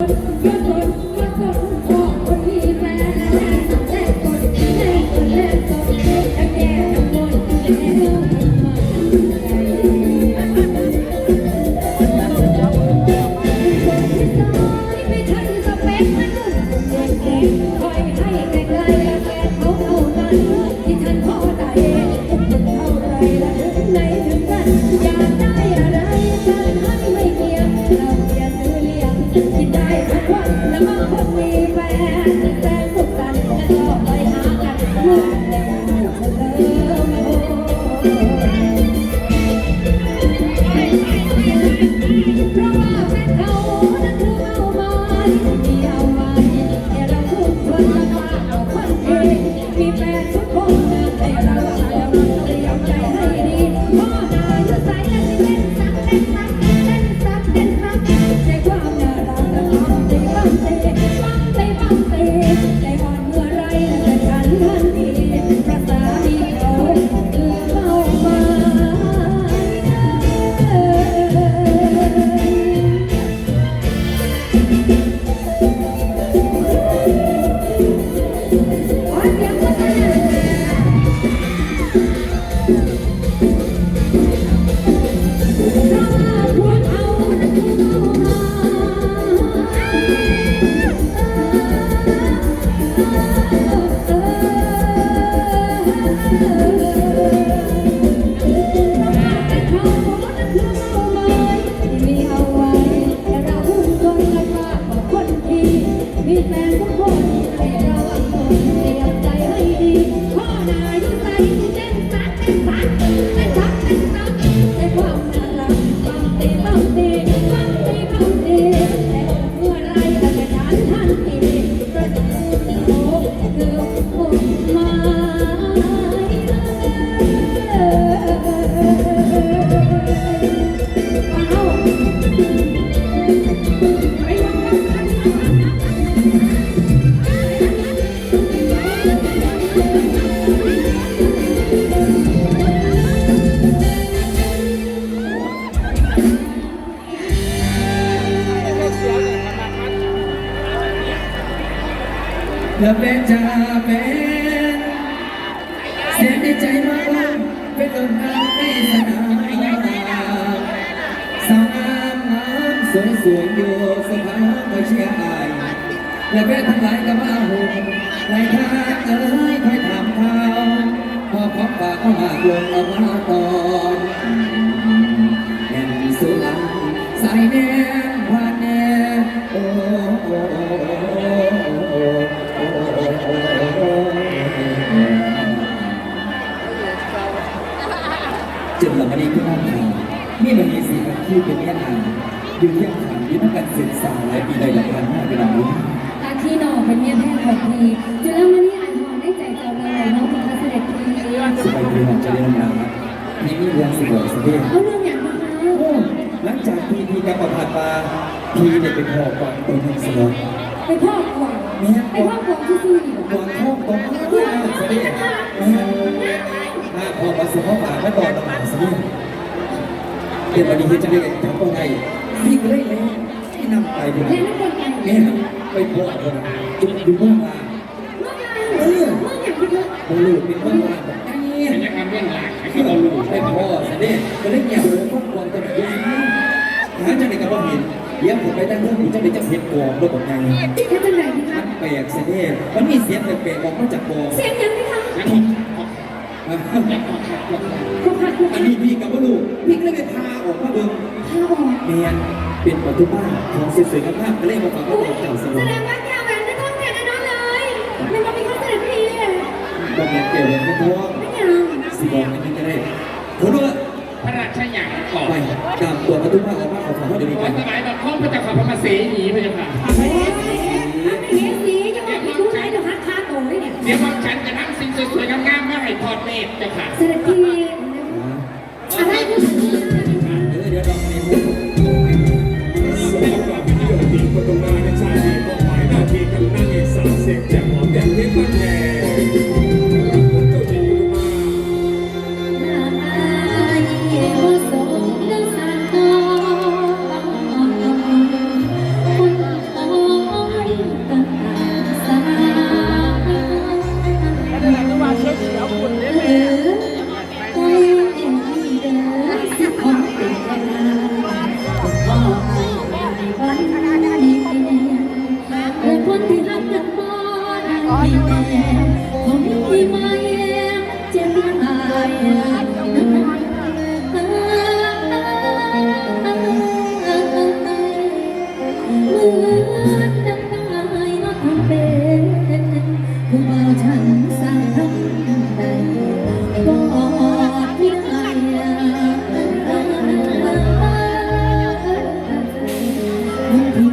อ แล้วบางมีแฟน พุ่ม ในใจมาว่าเป็นลมหายในสนามสาวงามงามสวยสวยอยู่สภามาเชียร์อและเป็นทั้งหลายก็มาหุ่นหลายทางเอ้ยคอยถามเขาพอของฝากก็มาลงเอามาตอนแน่นสุลังสายแน จุดหลังวันนี้ก็น่าทานนี่มันมีสีมันที่เป็นแค่นางอยู่เที่ยงขันยึดกันศึกษาหลายปีเลยหลักพันห้าเป็นหลังนี้ตาที่หนอเป็นเมียแท้ของพีจุลามณีอ่านหอนได้ใจเจ้าเลยน้องพิคเสด็จพีสบายดีหอมจะได้น้ำลายนี่มีเรื่องสิบหกสิบเอ็ดเอาเรื่องอย่างมาคะโอ้หลังจากพีพีกับประพาสปาพีเนี่ยเป็นพ่อก่อนตัวนึงสมองไปพ่อกวางไปพ่อกวางที่ซื่อดีกก่ว่าอนพ่อตรงนี้ก็น่าสบา ยถ้าพ่อมาสุภาพป่าไม่ต่อตำหนักสิเดี๋ยววันนี้จะได้จับตัวไงพี่ก็ได้เลยที่นำไปดูเล่นน้ำคนไทยเนี่ยไปพบคนจุดอยู่เมื่อวานเมื่อไงเมื่ออย่างที่เขาบลูเป็นเมื่อวานแบบนี้เป็นยังไงเรื่องหลักให้ที่เขาเรารู้ลูให้พ่อเสด็จก็เลยเงียบเลยครอบครัวจะแบบนี้หาจังไหนกับว่าเห็นเลี้ยงผมไปได้เรื่องผมจะไปจะเห็นกองด้วยกับไงแค่เป็นไหนพี่คะมันแปลกเสด็จมันมีเสียงแปลกๆออกมาจากกองเสียงยังพี่คะ อัพันกนี้พี่กับว่าลูกพี่ก็เลยไปพาออกมาเบิ่งพาออกเมียนเป็นประตูบ้านของสวยๆงามๆก็เลยมาฝากอุ้ไว้ยเจ้าสแสนุดงว่าแกแหวนไม่ต้องแกแน่นอนเลยมันก็มีข้อเสนอพีก็เมียนเกี่ยวเลยไม่ท้องไม่ยังสิบอกอันนี้ก็ได้คนว่าพระราชยานก่อนไปตามตัวประตูบ้านออกมาขอฝากเขาเดี๋ยวนี้คไปนสมัยแบบข้องพระเจ้าขับพระมาเสนีพระเจ้าค่ะเฮ้ยเฮ้ยเฮ้ยสีจะบอกพี่รู้ไหมเดี๋ยวฮักคาโตเลยเนี่ยเดี๋ยวว่าฉันจะนั่ง สิ่งสวยๆงามๆมาให้ทอดเมฆเจ้าค่ะ เสด็จพี่อะไรพูดถึง Mm-hmm.